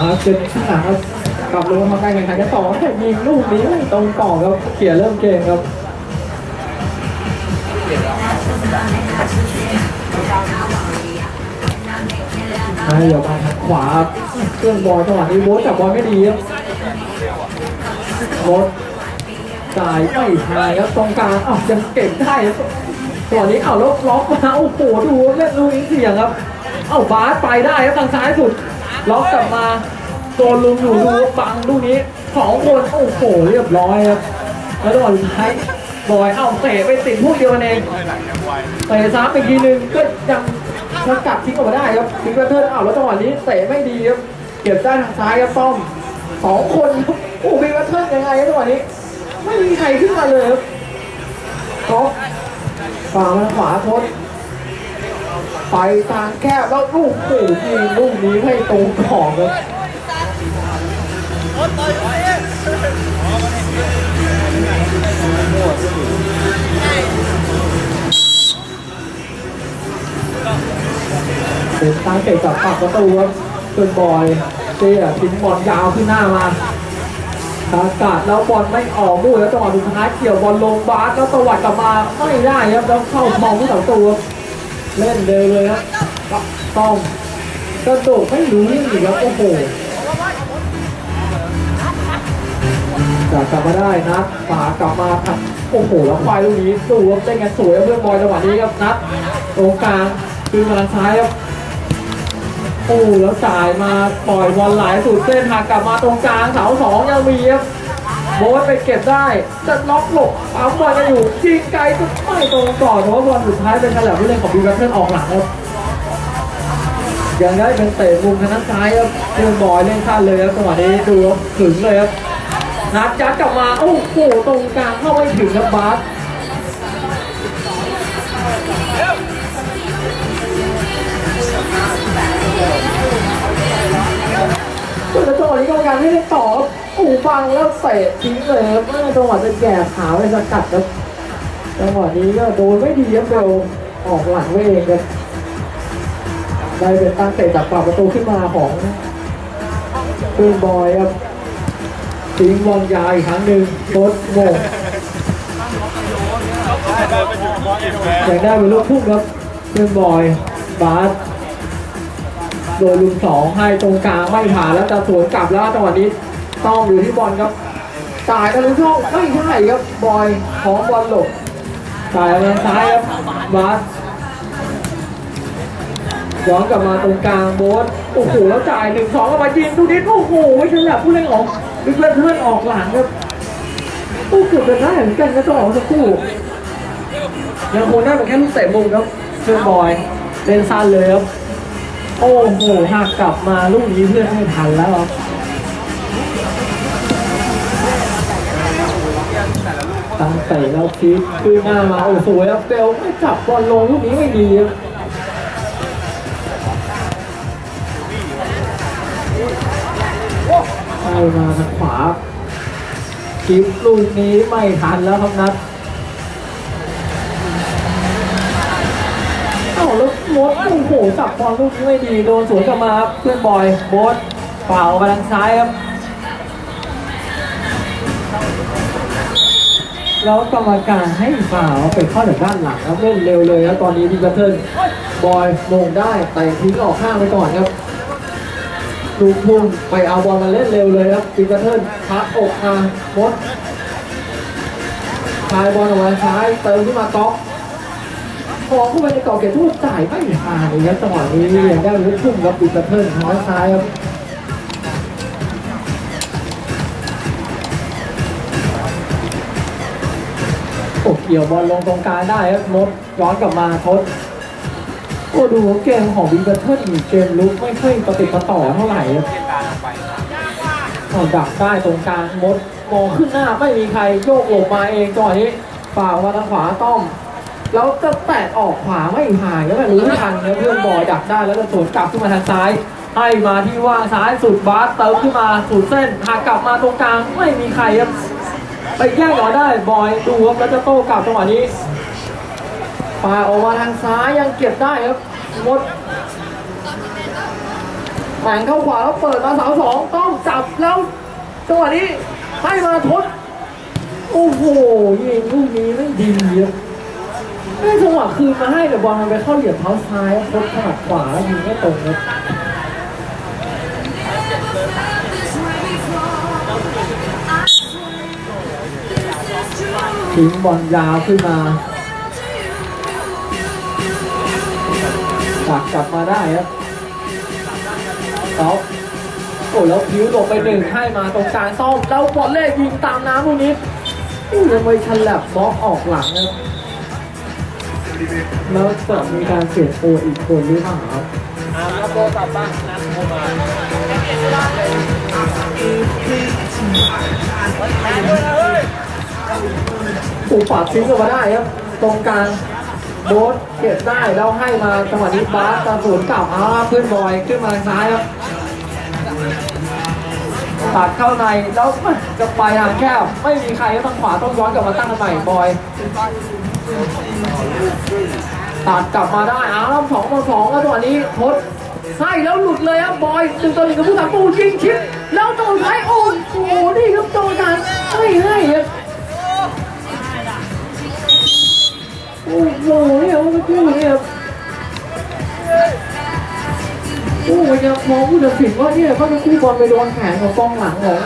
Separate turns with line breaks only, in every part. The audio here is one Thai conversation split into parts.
าเกินข้างหลังครับกลับลงมาการแข่งขันกันต่อแต่ยิงลูกนี้ตรงกรอครับเขี่ยเริ่มเกมครับไอ้เดี๋ยวมาทางขวาเครื่องบอลจังหวะนี้โบ๊ทจับบอลไม่ดีครับโบ๊ทจ่ายไม่ทายครับตรงกลางอ้าวยังเก็บได้ครับตัวนี้อ้าวแล้วล็อกมาโอ้โหดูเล่นลูกนี้เสี่ยงครับเอ้าบาสไปได้ครับทางซ้ายสุด ล็อกกลับมาโดนลุงอยู่ดูบังลูกนี้สองคนโอ้โหเรียบร้อยครับแล้วจังหวะสุดท้ายบอยเอ้าเตะไปติดพวกเดียวกันเองเตะซ้ำอีกทีนึงก็ยังสกัดทิ้งออกมาได้ครับทิ้งกระเทินเอ้าแล้วจังหวะนี้เตะไม่ดีครับเก็บได้ทางซ้ายครับป้อมสองคนโอ้โหเป็นกระเทินยังไงครับจังหวะนี้ ไม่มีใครขึ้นมาเลยครับก๊อฟฝ่ามาขวาทด ไปทางแคบแล้วลูกโอ้โหยิงลูกนี้ไม่ตรงขอบเลยเป็นทางเตะจากปากประตูครับเป็นบอยเตี้ยทิ้งบอลยาวขึ้นหน้ามาทากาดแล้วบอลไม่ออกมู่แล้วจังหวะสุดท้ายเกี่ยวบอลลงบาสแล้วตวัดกลับมาไม่ได้ครับแล้วเข้ามองที่เสาตัว เล่นเดินเลยครับต้องกระโดดไม่รู้นี่อีกครับโอ้โหจะกลับมาได้นัดฝากลับมาครับโอ้โหแล้วควายลูกนี้ดูครับเล่นกันสวยครับเพื่อนบอยจังหวะนี้ครับนัดตรงกลางคือมาทางซ้ายครับโอ้แล้วจ่ายมาปล่อยบอลไหลสุดเส้นหักกลับมาตรงกลางเสาสองยังมีครับ โบ๊ทไปเก็บได้ จะล็อกหลบปั๊มบอลกันอยู่ยิงไกลก็ไม่ตรงก่อนเพราะบอลสุดท้ายเป็นกระแหลมผู้เล่นของบีแบทเทิลออกหลังครับยังได้เป็นเตะมุมทางด้านซ้ายครับเล่นบอยเล่นข้าเลยครับจังหวะนี้ดูครับถึงเลยครับนัดยัดกลับมาโอ้โหตรงกลางเข้าไม่ถึงครับบาส ส่วจังหวะนี้กรรมการไม่ได้ต่อบอ้โหฟังแล้วเตะทิ้งเลยครับจังหวะจะแก่ขาไปสกัดครับจังหวะนี้ก็โดนไม่ดีครับเบลออกหลังไวเองครับได้เป็นตั้งเตะจากปากประตูขึ้นมาของปืนบอยครับทิ้งบอลยาวอีกครั้งหนึ่งโคตรโง่อยากได้เป็นลูกพุ่งครับปืนบอยบาส โดยลุงสองให้ตรงกลางไม่ผ่านแล้วจะสวนกลับแล้วจังหวะนี้ต้องอยู่ที่บอลครับจ่ายกันลุงช่องไม่ใช่ครับบอยของบอลหลบจ่ายมาซ้ายครับบาสย้อนกลับมาตรงกลางโบ๊ทโอ้โหแล้วจ่ายหนึ่งสองกลับมายิงดูนิดโอ้โหไม่ใช่แบบผู้เล่นของดึกเล่นเพื่อนออกหลังครับโอ้เกือบจะได้เหมือนกันนะต้องออกสักคู่ยังคงได้เป็นแค่ลูกเตะมุมครับเชื่อบอยเล่นสั้นเลยครับ โอ้โหหักกลับมาลูกนี้เพื่อนไม่ทันแล้วครับตั้งเตะแล้วคิดขึ้นหน้ามาโอ้สวยครับเบลไม่จับบอลลงลูกนี้ไม่ดีครับให้มาทางขวาคิดลูกนี้ไม่ทันแล้วครับนัด มดโอ้โหจับบอลลูกนี้ไม่ดีโดนสวนกลับมาครับเพื่อนบอยโบสเป่ามาทางซ้ายครับแล้วกรรมการให้ฝ่าวไปเข้าจากด้านหลังครับเล่นเร็วเลยครับตอนนี้ดีบัตเทิลบอยมงได้แต่ทิ้งออกข้างไปก่อนครับลูกพุ่งไปเอาบอลมาเล่นเร็วเลยครับดีบัตเทิลพักอกมามดพายบอลออกมาซ้ายเติมขึ้นมาก๊อก พอเข้าไปในกรอบเขตโทษจ่ายไม่ผ่านเลยครับจังหวะนี้ยังได้ลูกทุ่มครับปิดกระเทินทางด้านซ้ายครับโอ้เกี่ยวบอลลงตรงกลางได้ครับมดย้อนกลับมาทดโอ้ดูเกมของวิกเทิลเกมลุกไม่ค่อยปฏิดประต่อเท่าไหร่ครับเอาดักได้ตรงกลางมดมองขึ้นหน้าไม่มีใครโยกหลบมาเองจังหวะนี้ฝ่ากมาทางขวาต้อม แล้วจะแตะออกขวาไม่ผ่านก็ไม่รู้ทันนะเพื่อนบอยดักได้แล้วจะสวนกลับขึ้นมาทางซ้าย ให้มาที่ว่างซ้ายสุดบาสเติมขึ้นมาสุดเส้นหากกลับมาตรงกลางไม่มีใครครับไปแย่งเอาได้บอยดูครับแล้วจะโต้กลับจังหวะนี้ปาออกมาทางซ้ายยังเก็บได้ครับหมดแข่งเข้าขวาแล้วเปิดมาเสาสองต้องจับแล้วจังหวะนี้ให้มาทดโอ้โหยิงลูกนี้ไม่ดีอะ ไม่จังหวะคืนมาให้แต่บอลมันไปเข้าเหยียบเท้าซ้ายทดขนาดขวายิงไม่ตรงครับทิ้งบอลยาวขึ้นมาตักกลับมาได้ครับเอาโอ้แล้วผิวตกไปหนึ่งให้มาตรงกลางซ่อมแล้วบอลเล่ยิงตามน้ำลูกนี้ยังไม่ชันแลบบล็อกออกหลังครับ แล้วจะมีการเปลี่ยนตัวอีกคนหรือเปล่าครับ
อ่าแล้วโบกลับบ้านนัดโทรมาด้วยนะเฮ้ย
ปูปัดทิ้งออกมาได้ครับ ตรงกลางโบ๊ทเก็บได้แล้วให้มาจังหวะนี้บาสตาสวนกลับอาครับเพื่อนบอยขึ้นมาทางซ้ายครับตัดเข้าในแล้วจะไปทางแคบไม่มีใครทางขวาต้องย้อนกลับมาตั้งใหม่บอย ตัดกลับมาได้เอาวสองต่อสองแล้วจัวนี้ทดให้แล้วหลุดเลยครับบอยจึงตัวหนึ่งกับผู้ทำปูยิงชิปแล้วตัวท้ายโอ้โหนี่ครับโจนันไม่ให้ครับโอ้โหเนี่ยมันกู้เนี่ยกู้มันจะมองผู้ตัดสินว่าเนี่ยเขาจะกู้บอลไปโดนแขนของกองหลังของ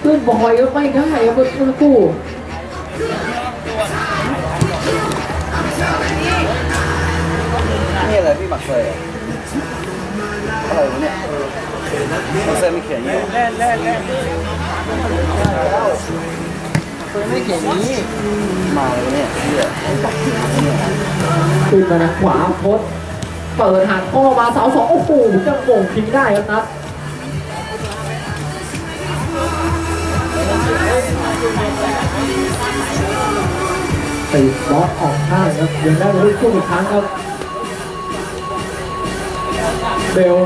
เพื่อนบอยก็ไม่ได้ครับเพื่อนกู้
เซยอะอะไรวะเนี่ยหมักเซยไม่เขียนอย่างนี้
เล่นเล่นเล่น
ไม่เขียนอย่างนี้มาเลยวะเนี่ยเหี้ย
ขึ้นมาทางขวาโพสเปิดหันข้อมาเสาสองโอ้โหจะโป่งทิ้งได้ครับนัดตีบอสออกข้างครับยังได้ลูกคู่อีกครั้งครับ เบล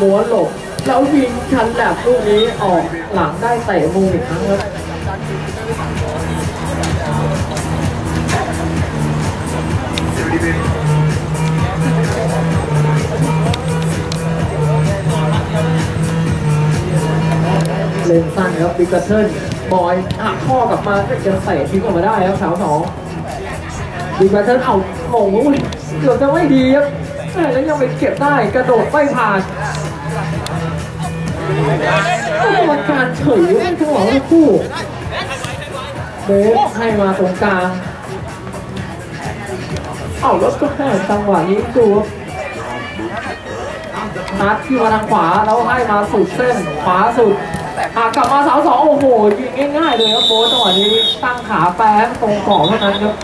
ม้วนหลบ แล้วยิงชันแหลบลูกนี้ออกหลังได้เตะมุมอีกครั้งครับเลนสั้นครับบิ๊กเทิลบอยหักข้อกลับมาก็จะเตะทิ้งออกมาได้ครับแถวสองบิ๊กเทิลเอาโมงอุ้ยเกือบจะไม่ดีครับ แม่แล้วยังไปเก็บได้กระโดดไม่ผ่านกรรมการเฉยไม่ทั้งหลังทั้งคู่เบสให้มาตรงกลาง เอาแล้วก็แค่จังหวะนี้ดูนัดที่มาทางขวาแล้วให้มาสุดเส้นขวาสุดหากกลับมาสาวสองโอ้โหยิงง่ายๆเลยครับโบทจังหวะนี้ตั้งขาแปรตรงกรอบเท่านั้นครับ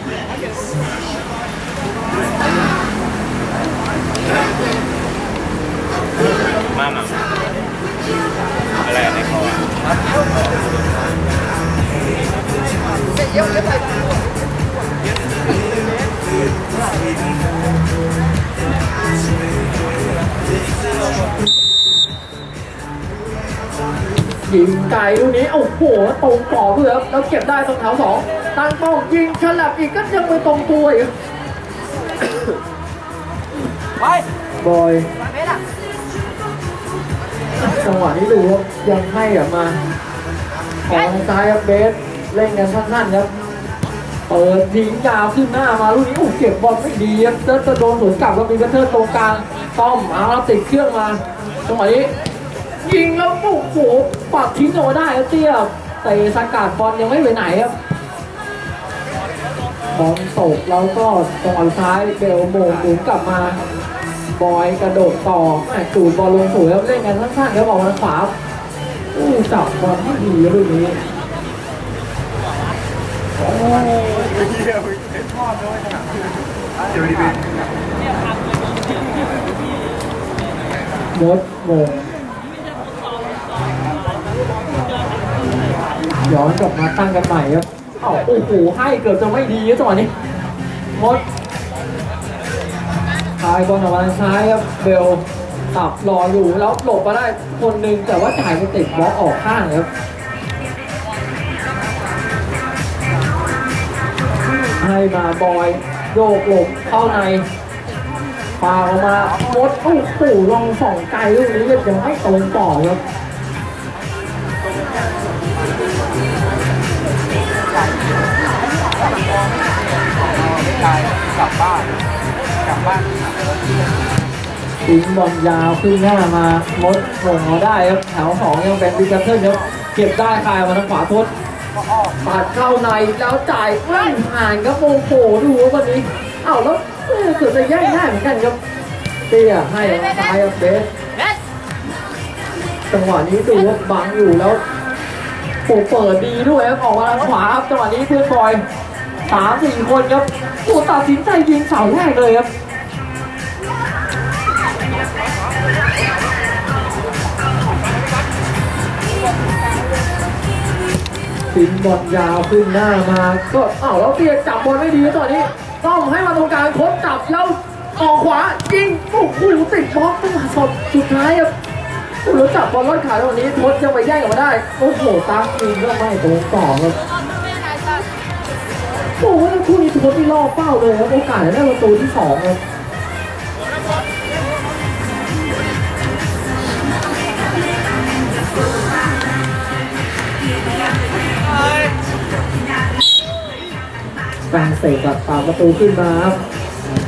มามาอะไรในคอ
ยิงไกลลูกนี้โอ้โหตรงกรอบเพื่อครับแล้วเก็บได้ตรงแถวสองตั้งป้องยิงฉลับอีกก็ยังไม่ตรงตัวอีก
ไป
บอย จังหวะนี้ดูครับยังให้กับมาของซ้ายครับเบสเล่นกันสั้นๆครับเปิดทิ้งยาวขึ้นหน้ามาลูกนี้โอ้เก็บบอลไม่ดีครับจะจะโดนสวนกลับแล้วมีกระเทิร์ตรงกลางต้อมเอาแล้วติดเครื่องมาจังหวะนี้ยิงแล้วโอ้โหปัดทิ้งออกมาได้ครับเตี้ยแต่สกัดบอลยังไม่ไปไหนครับบอลตกแล้วก็จังหวะซ้ายเบลโมงหมุนกลับมา บอยกระโดดต่อแม่จูดบอลลงสวยแล้วเล่นกันสั้นๆแล้วบอกทาขวาอู้จับบอลที่ดีลูกนี้มดโมงย้อนกลับมาตั้งกันใหม่ครับเอ้าโอ้โหให้เกือบจะไม่ดีครับจังหวะนี้มด ซ้ายบอลออกมาทางซ้ายครับเบลตับรออยู่แล้วหลบมาได้คนหนึ่งแต่ว่าจ่ายไปติดบล็อกออกข้างครับให้มาบอยโยกหลบเข้าในปาออกมาหมดโอ้โหลองสองไกลลูกนี้ยังไม่ตรงต่อครับ
กลับบ้านกลับบ้าน
ทิ้งบอลยาวขึ้นหน้ามามดส่งเอาได้ครับแถวสองยังเป็นดิจิทัลครับเก็บได้คายมาทางขวาทดปัดเข้าในแล้วจ่ายไม่ผ่านครับโอ้โหดูว่าวันนี้เอ้าแล้วเอ้ยเกือบจะแย่งได้เหมือนกันครับเตี้ยให้ซ้ายครับเบสจังหวะนี้ดูว่าบังอยู่แล้วโอ้เปิดดีด้วยครับออกมาทางขวาครับจังหวะนี้เพื่อนบอยสามสี่คนครับโอ้ตัดสินใจยิงเสาแรกเลยครับ ทิ้งบอลยาวขึ้นหน้ามาก็อ้าวแล้วเตียจับบอลไม่ดีตอนนี้ ต้องให้มาตรงกลางโค้ชจับแล้วออกขวายิงโอ้โหติดบล็อกจังหวะสดสุดท้ายครับโอ้โหจับบอลลอดขาตรงนี้โค้ชยังไปแย่งออกมาได้ โอ้โหตามยิงก็ไม่ตรงต่อครับโอ้โหแล้วคู่นี้โค้ชที่ล่อเป้าเลยครับโอกาสจะได้ประตูที่สองครับ แฟนเสกกับตามประตูขึ้นมาครับ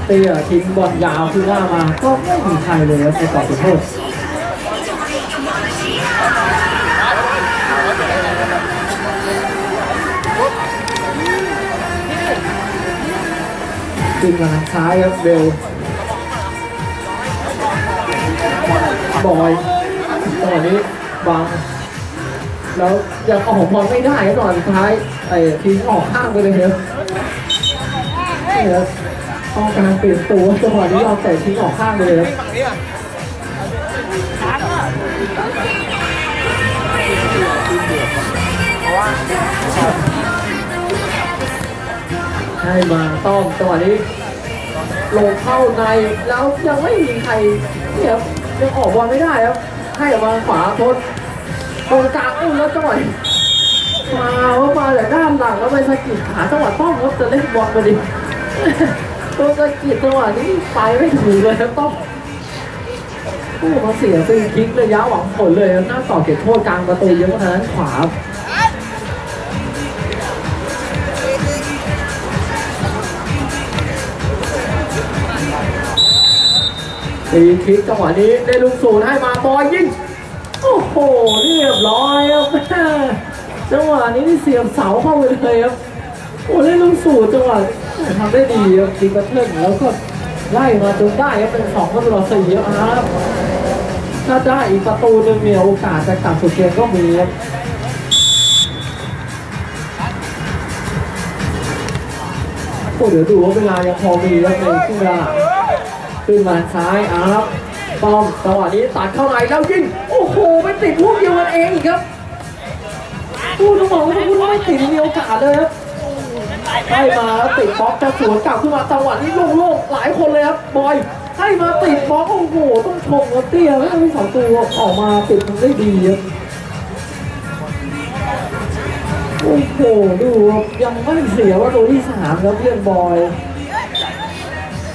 เตี้ยทิ้งบอลยาวขึ้นหน้ามาก็ไม่มีใครเลยครับในต่อจุดโทษขึ้นมาทางซ้ายครับเบลบอยตอนนี้บังแล้วยังออกบอลไม่ได้ครับตอนสุดท้ายไอ้ทีมออกข้างไปเลยครับ ครับต้องการเปลี่ยนตัวจังหวะนี้เราแต่ทิ้งออกข้างไปเลยครับให้มาต้องจังหวะนี้ลงเข้าในแล้วยังไม่มีใครเนี่ยครับยังออกบอลไม่ได้ครับ ให้ออกมาขวาโทษตรงกลางอุ้มแล้วจังหวะนี้มาว่ามาจากด้านหลังแล้วไปสะกิดขาจังหวะต้องรับจะเล่นบอลพอดี ตัวสะกิดจังหวะนี้ไปไม่ถูกเลยครับต้องโอ้มาเสียฟรีคิกระยะหวังผลเลยครับหน้าต่อเก็บโทษกลางประตูเยอะขนาดนั้นขวาตีคิกจังหวะนี้ได้ลูกศูนให้มาบอยยิงโอ้โหเรียบร้อยครับจังหวะนี้นี่เสียบเสาเข้าไปเลยครับโอ้เล่นลูกศูนจังหวะ ทำได้ดีครับดีกระเทิงแล้วก็ไล่มาจนได้ครับเป็นสองประตูต่อสี่ครับถ้าได้อีกประตูหนึ่งเนี่ยโอกาสจะกลับสู่เกมก็มีครับโอ้เดี๋ยวดูว่าเวลายังพอมีครับในครึ่งเวลาขึ้นมาซ้ายอาครับป้อมจังหวะนี้ตัดเข้าในแล้วยิงโอ้โหไม่ติดพวกเดียวกันเองอีกครับพูดต้องบอกว่าพูดไม่ติดมีโอกาสเลยครับ ให้มาติดบล็อกจะสวนกลับขึ้นมาจังหวะนี้โล่งๆหลายคนเลยครับบอยให้มาติดบล็อกโอ้โหต้องชมครับเตี้ยแล้วมีสองตัวออกมาติดมันได้ดีครับโอ้โหดูยังไม่เสียว่าตัวที่สามครับเพื่อนบอย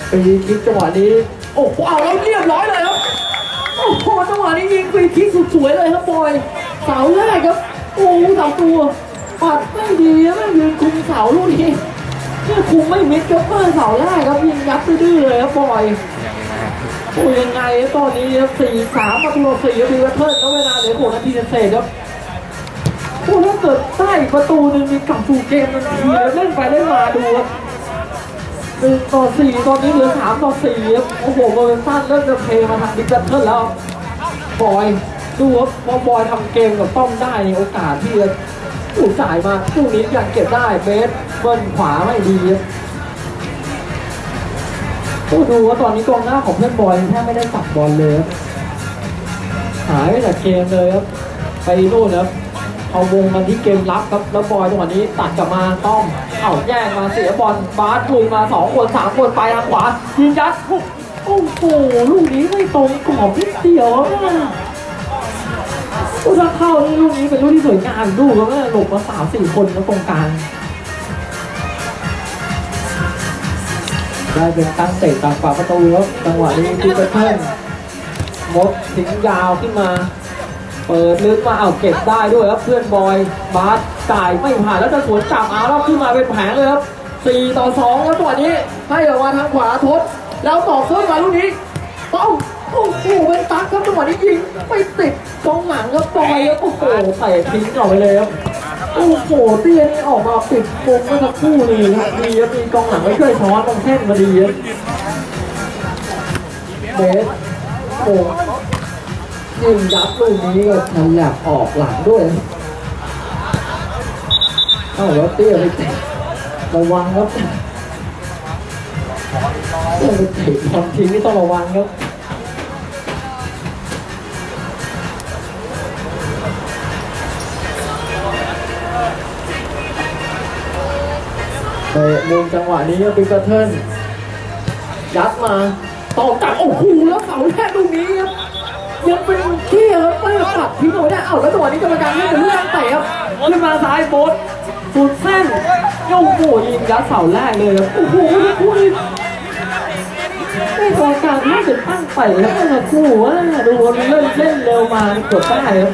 ฟรีคิกจังหวะนี้โอ้โหเอาแล้วเรียบร้อยเลยครับโอ้โหจังหวะนี้ยิงฟรีคิกสุดสวยเลยครับบอยเสาแรกครับโอ้โหสามตัว ปัดไม่ดีครับไม่ยืนคุมเสาลูกนี้เนี่คุมไม่มิดครับเมื่อเสาแรกครับยิงยัดไปดื้อเลยครับบอยโอ้ยังไงตอนนี้ครับสี่สามประตูต่อสี่ครับดีเวเทิร์นแล้วเวลาเหลือหกนาทีเศษครับโอ้ถ้าเกิดได้ประตูหนึ่งมีกลับสู่เกมทันทีเลยเล่นไปเล่นมาดูครับหนึ่งต่อสี่ตอนนี้เหลือสามต่อสี่ครับโอ้โหโมเมนตันเริ่มจะเพลมาทางดิจิทัลแล้วบอยดูว่าพอบอยทำเกมกับต้อมได้ในโอกาสที่จะ ถูกจ่ายมาคู่นี้อยากเก็บได้เบสเบิ้ลขวาไม่ดีครับโอ้ดูว่าตอนนี้กองหน้าของเพื่อนบอยแทบไม่ได้จับบอลเลยครับหายไปจากเกมเลยครับไปนู่นครับเอาวงมันที่เกมรับครับแล้วบอยจังหวะนี้ตัดกลับมาต้อมเอาแย่งมาเสียบอลบาสลุยมาสองคนสามคนไปทางขวายิงยัดโอ้โหลูกนี้ไม่ตรงกรอบนิดเดียวนะ โอ้ถ้าเข้านี่ลูกนี้เป็นลูกที่สวยงามดูแล้วก็หลบมาสามสี่คนแล้วตรงกลางได้ได้เป็นตั้งเตะตามฝาประตูครับจังหวะนี้พีเตอร์เทิร์นมดทิ้งยาวขึ้นมา เปิดลึกมาเอาเก็บได้ด้วยครับเพื่อนบอยบาสจ่ายไม่ผ่านแล้วจะสวนกลับเอาแล้วขึ้นมาเป็นแผงเลยครับ4ต่อ2ครับจังหวะนี้ให้ออกมาทางขวาทดแล้วต่อขึ้นมาลูกนี้ต้อง โอ้โหเป็นตักครับจังหวะนี้ยิงไปติดกองหลังครับบอยครับโอ้โหเตะทิ้งออกไปเลยครับโอ้โหเตี้ยนี่ออกมาปิดมุมเมื่อสักครู่นี่ครับดีครับมีกองหลังไม่ช่วยช้อนตรงแท่นมาดีครับเบสโอ้ยิงยับลูกนี้ก็ฉลับออกหลังด้วยเอ้าแล้วเตี้ยไปเตะระวังครับเตี้ยไปเตะทำทีนี่ต้องระวังครับ เตะมุมจังหวะนี้เปิกเกอร์เทิร์นยัดมาต่อจากโอ้โหแล้วเสาแรกตรงนี้ครับยังเป็นที่ครับไม่ปัดทิ้งเอาไว้ได้เอ้าแล้วจังหวะนี้กรรมการให้เป็นเรื่องเตะครับขึ้นมาซ้ายโบสสุดเส้นโอ้โหยิงยัดเสาแรกเลยครับโอ้โหคู่นี้ไม่กรรมการน่าจะตั้งเตะครับไม่มาคู่ว่าดูว่าเล่นเล่นเร็วมากือบได้ครับ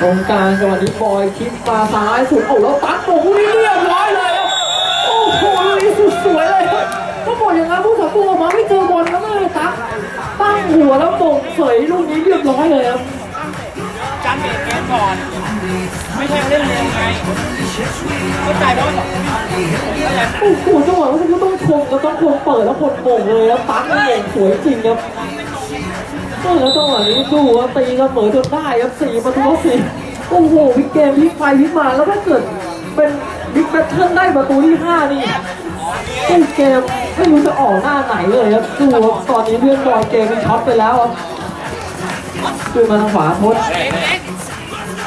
ตรงกลางจังหวะนี้บอยคิดมาซ้ายสุดโอ้แล้วตัดโอ้โหนี่เรียบร้อยเลย โอ้โหลูกนี้สุดสวยเลยครับก็บอกอย่างนั้นผู้สับตัวออกมาไม่เจอบอลแล้วแม่ตั๊กตั้งหัวแล้วโป่งเสยลูกนี้เรียบร้อยเลยครับ
การเบรกเกมก่อน ไม่ใช่เล่นเร็วไงเข้าใจไหมว่า
โอ้โหจังหวะว่าต้องชมก็ต้องชมเปิดแล้วคนโป่งเลยครับตั๊กนี่โป่งสวยจริงครับเออแล้วจังหวะนี้ดูว่าตีเสมอจนได้ครับสี่ประตูต่อสี่โอ้โหพลิกเกมพลิกไปพลิกมาแล้วถ้าเกิดเป็น บิ๊กแบทเทิลได้ประตูที่ห้านี่เล่นเกมไม่รู้จะออกหน้าไหนเลยครับดูตอนนี้เพื่อนบอลเกมเป็นช็อตไปแล้วครับคือมาทางขวาพด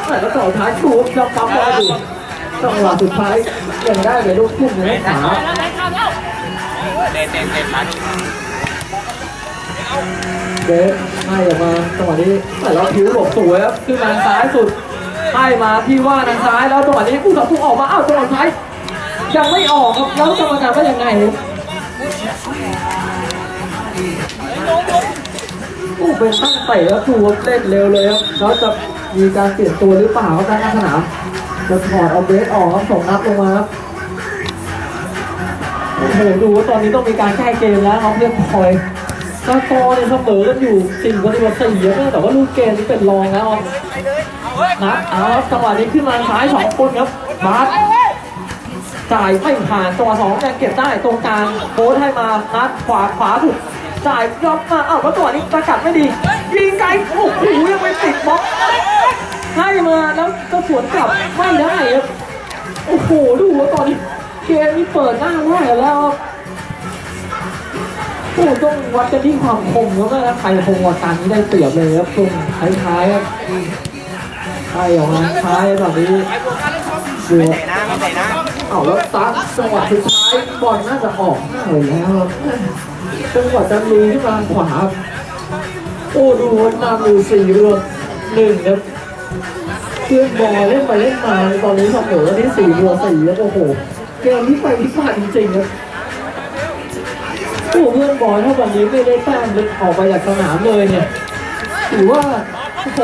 แต่ก็ต่อท้ายดูครับยังปั๊มบอลอยู่จังหวะสุดท้ายยังได้เลยลูกทุ่มในขา
เด็ดเด็ดเด็ดมัน
เบสให้ออกมาจังหวะนี้แต่เราผิวหลบสวยครับขึ้นมาทางซ้ายสุด ให้มาที่ว่าทางซ้ายแล้วจังหวะนี้ผู้ต่อสู้ออกมาอ้าวจังหวะท้ายยังไม่ออกครับแล้วกรรมการว่ายังไงครับโอ้เป็นตั้งเตะแล้วดูเล่นเร็วเลยครับแล้วจะมีการเปลี่ยนตัวหรือเปล่าครับด้านหน้าสนามจะถอดเอาเบสออกครับส่งนับลงมาครับโอ้โหดูว่าตอนนี้ต้องมีการแก้เกมแล้วครับเรียบร้อยกอร์เนี่ยเสมอกันอยู่สี่ประตูต่อสี่ครับแต่ว่าลูกเกมนี่เป็นรองแล้วครับ นัดเอาครับจังหวะนี้ขึ้นมาซ้ายสองคนครับบาสจ่ายไม่ผ่านจังหวะสองยังเก็บได้ตรงกลางโค้ดให้มานัดขวาขวาถูกจ่ายยอมมาเอ้าแล้วตัวนี้ประกัดไม่ดียิงไกลโอ้โหยังไปติดบล็อกให้มาแล้วก็สวนกลับไม่ได้ครับโอ้โหดูว่าตอนนี้เกมนี้เปิดหน้าได้แล้วครับโอ้ต้องวัดกันที่ความคมแล้วนะใครคงกว่ากันนี้ได้เปรียบเลยครับตรงท้ายๆครับ ใช่ออกมาท้ายตอนนี้ดู
เตะนะไม่เตะนะ
เอาแล้วตัดจังหวะสุดท้ายบอลน่าจะออกหน้าเลยแล้วครับจังหวะจะลุยขึ้นมาขวาโอ้ดูวนำอยู่สี่เรือหนึ่งครับเพื่อนบอลเล่นไปเล่นมาตอนนี้เสมอที่สี่เรือสี่แล้วโอ้โหเกมที่ไปที่พลาดจริงๆครับโอ้เพื่อนบอลถ้าวันนี้ไม่ได้แต้มเลยออกไปจากสนามเลยเนี่ยถือว่าโอ้โห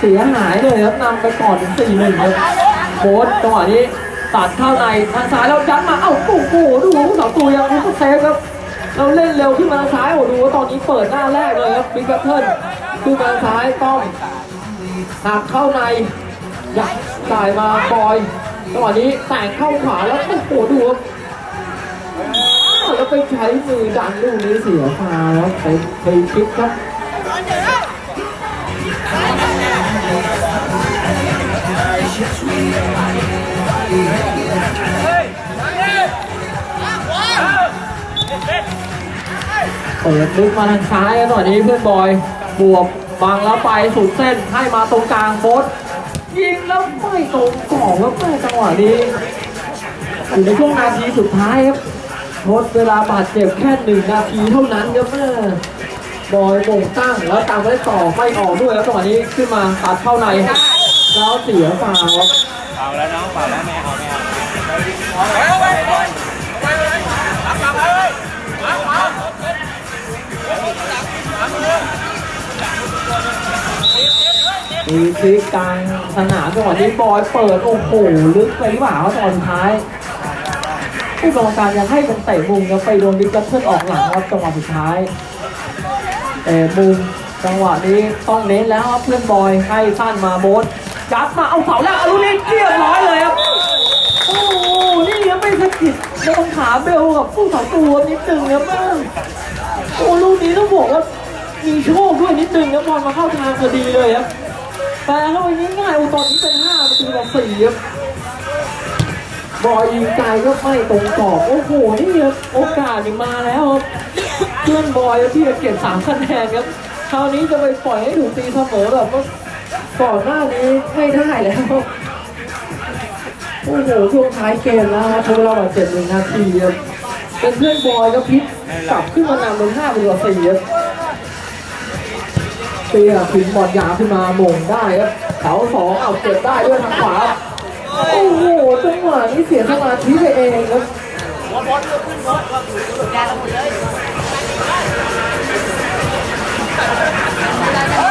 เสียหายเลยครับนำไปก่อนถึงสี่หนึ่งครับโค้ดจังหวะนี้ตัดเข้าในทางซ้ายแล้วยัดมาเอ้าโอ้โหดูผู้สาวตัวยังรู้ก็เซฟครับเราเล่นเร็วขึ้นมาทางซ้ายโอ้ดูว่าตอนนี้เปิดหน้าแรกเลยครับบิ๊กแบทเทิลขึ้นมาทางซ้ายต้องหักเข้าในยัดจ่ายมาบอยจังหวะนี้แต่งเข้าขวาแล้วโอ้โหดูครับแล้วไปใช้มือดันลูกนี้เสียฟาวครับไปไปคิดครับ เปิดลึกมาทางซ้ายแล้วตอนนี้เพื่อนบอย บวกบังแล้วไปสุดเส้นให้มาตรงกลางโบสยิงแล้วไม่ตรงกรอบแล้วแม่จังหวะนี้อยู่ในช่วงนาทีสุดท้ายครับโบสเวลาบาดเจ็บแค่หนึ่งนาทีเท่านั้นครับแม่บอยโป่งตั้งแล้วตามไปต่อไม่ออกด้วยแล้วจังหวะนี้ขึ้นมาตัดเข้าใน เราเสียฟาว
เปล่าแล้วน้องเปล่าแล้วแม่เอาไม่เอา
ไปไป
ไปไปไปรับรับลยรับรับมีซิกกลางสนามจังหวะนี้บอยเปิดโอ้โหลึกไปหรือเปล่าตอนท้ายผู้กองการยังให้เป็นเตะมุมแล้วไปโดนบิ๊กเพื่ออกหลังครับจังหวะสุดท้ายเตะมุมจังหวะนี้ต้องเน้นแล้วครับเพื่อนบอยให้สั้นมาโบส ยัดมาเอาเสาแล้วอรุณิเรียบร้อยเลยครับ โอ้โห นี่ยังไม่สะกิดโดนขาเบลกับผู้สองตัวนิดนึงนะบ้างโอ้ลูกนี้ต้องบอกว่ามีโชคด้วยนิดนึงนะบอลมาเข้าทางพอดีเลยครับแปลเข้าไปง่ายๆอ้ตอนนี้เป็นห้าประตูต่อสี่ครับบอยยิงไกลก็ไม่ตรงกรอบ โอ้โห นี่ครับโอกาสนี่มาแล้วครับเพื่อนบอยที่จะเก็บสามคะแนนครับ คราวนี้จะไปปล่อยให้ถูกตีเสมอแบบว่า ก่อนหน้านี้ไม่ได้แล้ว โอ้โหช่วงท้ายเกมแล้วครับใช้เวลาบาดเจ็บหนึ่งนาทีครับเป็นเพื่อนบอยก็พลิกกลับขึ้นมานำเป็นห้าเป็นต่อสี่ครับเตียถึงบอลยาวขึ้นมาหม่งได้ครับเสาสองเอาเก็บได้ด้วยทางขวาโอ้โหจังหวะนี้เสียสมาธิไปเองครับ
บอลเลือกขึ้นบอลแดงหมดเล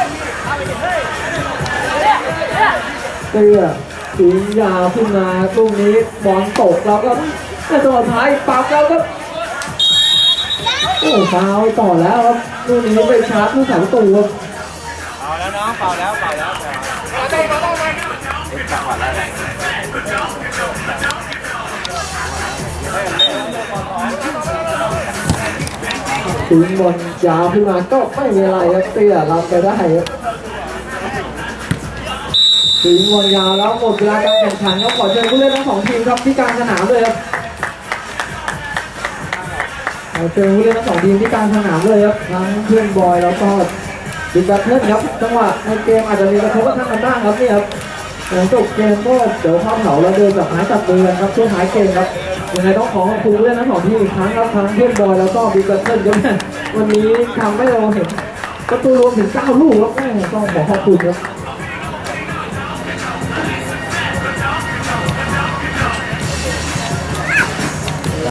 ย
เตียถึงยาวขึ้นมาลูกนี้บอลตกแล้วก็ในจังหวท้ายปั๊บแล้วก็โอ้ฟาวต่อแล้วครับลูกนี้ไปชาร์จผู้สาวตูครับ
เอาแล้วน้องเป่าแล้วเป่าแล้ว
จังหวะแรก
ถึงบอลยาวขึ้นมาก็ไม่มีอะไรครับเตี้ยรับไปได้ครับ ถึงบอลยาวแล้วหมดเวลาการแข่งขันครับขอเชิญผู้เล่นทั้งสองทีมครับที่กลางสนามเลยครับขอเชิญผู้เล่นทั้งสองทีมที่กลางสนามเลยครับทั้งเพื่อนบอยแล้วก็ดิบัตเทิลครับจังหวะในเกมอาจจะมีกระทบกระทั่งกันบ้างครับนี่ครับหลังจบเกมก็เดี๋ยวข้าแถวแล้วเดินจับไม้จับมือกันครับช่วงท้ายเกมครับยังไงต้องขอขอบคุณผู้เล่นทั้งสองทีมอีกครั้งครับทั้งเพื่อนบอยแล้วก็ดิบัตเทิลครับวันนี้ทำให้เราเห็นประตูรวมถึง9ลูกครับแม่ต้องขอขอบคุณครับ